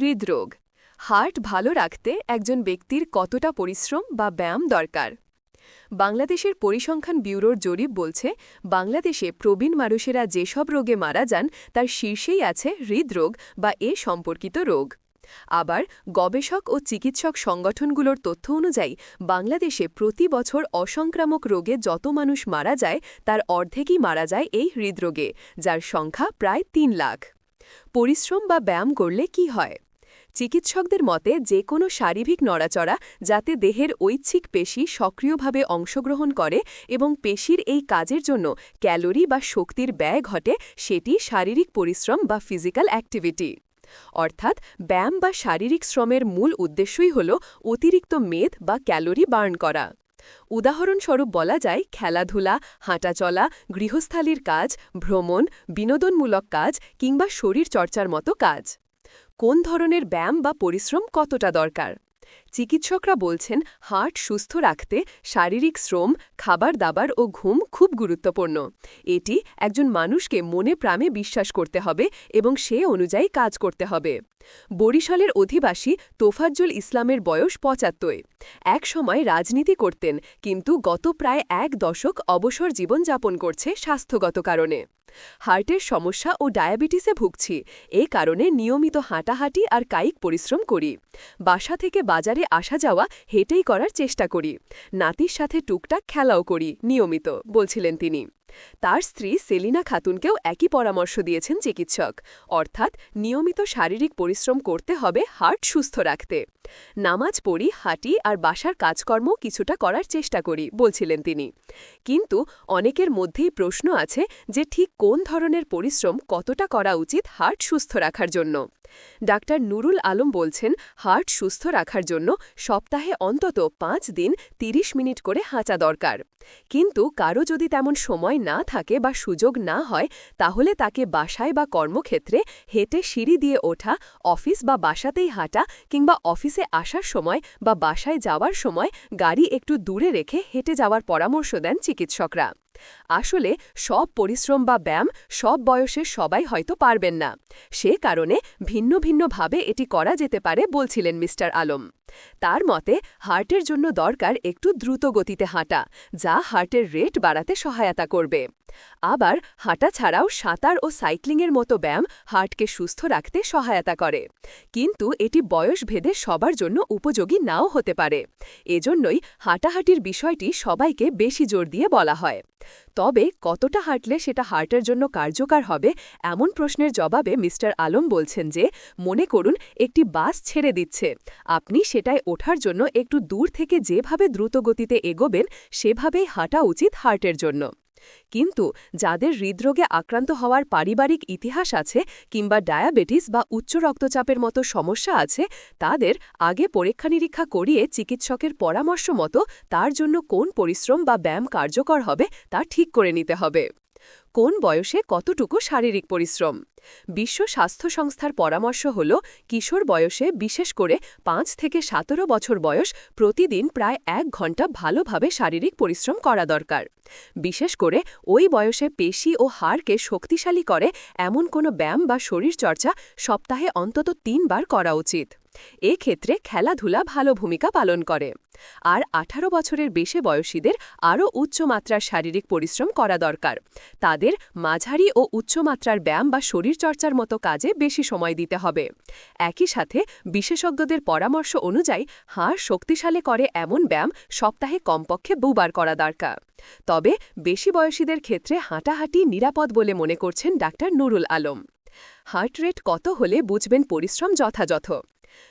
হৃদরোগ। হার্ট ভালো রাখতে একজন ব্যক্তির কতটা পরিশ্রম বা ব্যায়াম দরকার? বাংলাদেশের পরিসংখ্যান ব্যুরোর জরিপ বলছে, বাংলাদেশে প্রবীণ মানুষেরা যেসব রোগে মারা যান, তার শীর্ষেই আছে হৃদরোগ বা এ সম্পর্কিত রোগ। আবার গবেষক ও চিকিৎসক সংগঠনগুলোর তথ্য অনুযায়ী, বাংলাদেশে প্রতি বছর অসংক্রামক রোগে যত মানুষ মারা যায়, তার অর্ধেকই মারা যায় এই হৃদরোগে, যার সংখ্যা প্রায় তিন লাখ। পরিশ্রম বা ব্যায়াম করলে কি হয়? চিকিৎসকদের মতে যে কোনো শারীরিক নড়াচড়া যাতে দেহের ঐচ্ছিক পেশি সক্রিয়ভাবে অংশগ্রহণ করে এবং পেশির এই কাজের জন্য ক্যালোরি বা শক্তির ব্যয় ঘটে, সেটি শারীরিক পরিশ্রম বা ফিজিক্যাল অ্যাক্টিভিটি। অর্থাৎ, ব্যায়াম বা শারীরিক শ্রমের মূল উদ্দেশ্যই হল অতিরিক্ত মেদ বা ক্যালোরি বার্ন করা। উদাহরণস্বরূপ বলা যায়, খেলাধুলা, হাঁটাচলা, গৃহস্থালির কাজ, ভ্রমণ, বিনোদনমূলক কাজ কিংবা শরীর চর্চার মতো কাজ। কোন ধরনের ব্যায়াম বা পরিশ্রম কতটা দরকার? চিকিৎসকরা বলছেন হার্ট সুস্থ রাখতে শারীরিক শ্রম, খাবার দাবার ও ঘুম খুব গুরুত্বপূর্ণ। এটি একজন মানুষকে মনে প্রাণে বিশ্বাস করতে হবে এবং সে অনুযায়ী কাজ করতে হবে। বরিশালের অধিবাসী তোফাজ্জুল ইসলামের বয়স পঁচাত্তর। এক সময় রাজনীতি করতেন, কিন্তু গত প্রায় এক দশক অবসর জীবন যাপন করছে স্বাস্থ্যগত কারণে। হার্টের সমস্যা ও ডায়াবেটিসে ভুগছি, এ কারণে নিয়মিত হাঁটাহাঁটি আর কায়িক পরিশ্রম করি। বাসা থেকে বাজারে আসা যাওয়া হেঁটেই করার চেষ্টা করি। নাতির সাথে টুকটাক খেলাও করি, নিয়মিত, বলছিলেন তিনি। তার স্ত্রী সেলিনা খাতুনকেও একই পরামর্শ দিয়েছেন চিকিৎসক। অর্থাৎ নিয়মিত শারীরিক পরিশ্রম করতে হবে হার্ট সুস্থ রাখতে। নামাজ পড়ি, হাঁটি আর বাসার কাজকর্ম কিছুটা করার চেষ্টা করি, বলছিলেন তিনি। কিন্তু অনেকের মধ্যেই প্রশ্ন আছে যে ঠিক কোন ধরনের পরিশ্রম কতটা করা উচিত হার্ট সুস্থ রাখার জন্য? ডাক্তার নুরুল আলম বলছেন, হার্ট সুস্থ রাখার জন্য সপ্তাহে অন্তত পাঁচ দিন ৩০ মিনিট করে হাঁচা দরকার। কিন্তু কারও যদি তেমন সময় না থাকে বা সুযোগ না হয়, তাহলে তাকে বাসায় বা কর্মক্ষেত্রে হেঁটে সিঁড়ি দিয়ে ওঠা, অফিস বা বাসাতেই হাঁটা কিংবা অফিসে আসার সময় বা বাসায় যাওয়ার সময় গাড়ি একটু দূরে রেখে হেঁটে যাওয়ার পরামর্শ দেন চিকিৎসকরা। আসলে সব পরিশ্রম বা ব্যায়াম সব বয়সের সবাই হয়তো পারবেন না। সে কারণে ভিন্ন ভিন্নভাবে এটি করা যেতে পারে বলছিলেন মিস্টার আলম। তার মতে, হার্টের জন্য দরকার একটু দ্রুত গতিতে হাঁটা, যা হার্টের রেট বাড়াতে সহায়তা করবে। আবার হাঁটা ছাড়াও সাঁতার ও সাইক্লিংয়ের মতো ব্যায়াম হার্টকে সুস্থ রাখতে সহায়তা করে। কিন্তু এটি বয়স ভেদে সবার জন্য উপযোগী নাও হতে পারে। এজন্যই হাঁটাহাঁটির বিষয়টি সবাইকে বেশি জোর দিয়ে বলা হয়। তবে কতটা হাঁটলে সেটা হার্টের জন্য কার্যকর হবে এমন প্রশ্নের জবাবে মিস্টার আলম বলছেন যে, মনে করুন একটি বাস ছেড়ে দিচ্ছে। আপনি সেটায় ওঠার জন্য একটু দূর থেকে যেভাবে দ্রুতগতিতে এগোবেন, সেভাবেই হাঁটা উচিত হার্টের জন্য। কিন্তু যাদের হৃদরোগে আক্রান্ত হওয়ার পারিবারিক ইতিহাস আছে কিংবা ডায়াবেটিস বা উচ্চ রক্তচাপের মতো সমস্যা আছে, তাদের আগে পরীক্ষা নিরীক্ষা করিয়ে চিকিৎসকের পরামর্শ মতো তার জন্য কোন পরিশ্রম বা ব্যায়াম কার্যকর হবে তা ঠিক করে নিতে হবে। কোন বয়সে কতটুকু শারীরিক পরিশ্রম? বিশ্ব স্বাস্থ্য সংস্থার পরামর্শ হল, কিশোর বয়সে বিশেষ করে পাঁচ থেকে সতেরো বছর বয়স প্রতিদিন প্রায় এক ঘণ্টা ভালোভাবে শারীরিক পরিশ্রম করা দরকার। বিশেষ করে ওই বয়সে পেশি ও হাড়কে শক্তিশালী করে এমন কোনো ব্যায়াম বা শরীরচর্চা সপ্তাহে অন্তত তিনবার করা উচিত। ক্ষেত্রে খেলাধুলা ভালো ভূমিকা পালন করে। আর ১৮ বছরের বেশি বয়সীদের আরও উচ্চমাত্রার শারীরিক পরিশ্রম করা দরকার। তাদের মাঝারি ও উচ্চমাত্রার ব্যায়াম বা শরীরচর্চার মতো কাজে বেশি সময় দিতে হবে। একই সাথে বিশেষজ্ঞদের পরামর্শ অনুযায়ী হাড় শক্তিশালী করে এমন ব্যায়াম সপ্তাহে কমপক্ষে দুবার করা দরকার। তবে বেশি বয়সীদের ক্ষেত্রে হাঁটাহাঁটি নিরাপদ বলে মনে করছেন doctor Nurul Alam. Heart rate কত হলে বুঝবেন পরিশ্রম যথাযথ।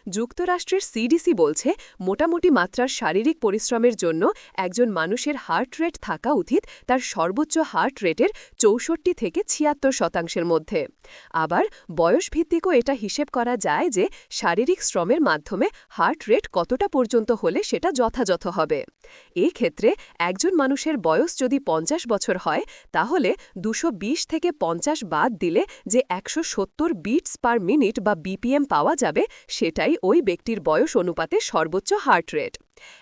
যুক্তরাষ্ট্রের সিডিসি বলছে, মোটামুটি মাত্রার শারীরিক পরিশ্রমের জন্য একজন মানুষের হার্ট রেট থাকা উচিত তার সর্বোচ্চ হার্ট রেটের চৌষট্টি থেকে ছিয়াত্তর শতাংশের মধ্যে। আবার বয়সভিত্তিকও এটা হিসেব করা যায় যে শারীরিক শ্রমের মাধ্যমে হার্ট রেট কতটা পর্যন্ত হলে সেটা যথাযথ হবে। এ ক্ষেত্রে একজন মানুষের বয়স যদি পঞ্চাশ বছর হয়, তাহলে দুশো থেকে পঞ্চাশ বাদ দিলে যে একশো সত্তর বিটস পার মিনিট বা বিপিএম পাওয়া যাবে সেটাই ওই ব্যক্তির বয়স অনুপাতে সর্বোচ্চ হার্ট রেট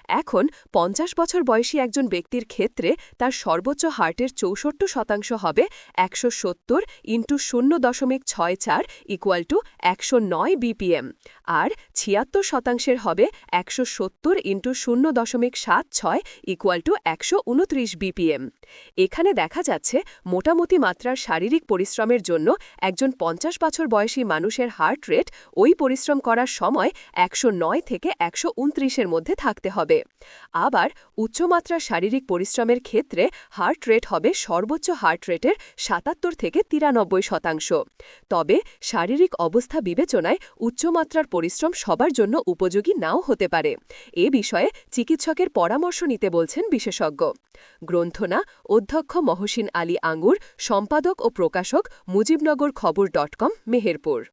এখন পঞ্চাশ বছর বয়সী একজন ব্যক্তির ক্ষেত্রে তার সর্বোচ্চ হার্টের চৌষট্টি শতাংশ হবে একশো সত্তর ইন্টু শূন্য দশমিক ছয় চার ইকুয়াল টু একশো নয় বিপিএম আর ছিয়াত্তর শতাংশের হবে একশো সত্তর ইন্টু শূন্য দশমিক সাত ছয় ইকুয়াল টু একশো উনত্রিশ বিপিএম। এখানে দেখা যাচ্ছে মোটামুটি মাত্রার শারীরিক পরিশ্রমের জন্য একজন পঞ্চাশ বছর বয়সী মানুষের হার্ট রেট ওই পরিশ্রম করার সময় একশো নয় থেকে একশো উনত্রিশের মধ্যে থাকতে হবে। আবার উচ্চমাত্রার শারীরিক পরিশ্রমের ক্ষেত্রে হার্ট রেট হবে সর্বোচ্চ হার্ট রেটের সাতাত্তর থেকে তিরানব্বই শতাংশ। তবে শারীরিক অবস্থা বিবেচনায় উচ্চমাত্রার পরিশ্রম সবার জন্য উপযোগী নাও হতে পারে। এ বিষয়ে চিকিৎসকের পরামর্শ নিতে বলছেন বিশেষজ্ঞ। গ্রন্থনা অধ্যক্ষ মহসিন আলী আঙ্গুর, সম্পাদক ও প্রকাশক মুজিবনগর খবর ডট কম, মেহেরপুর।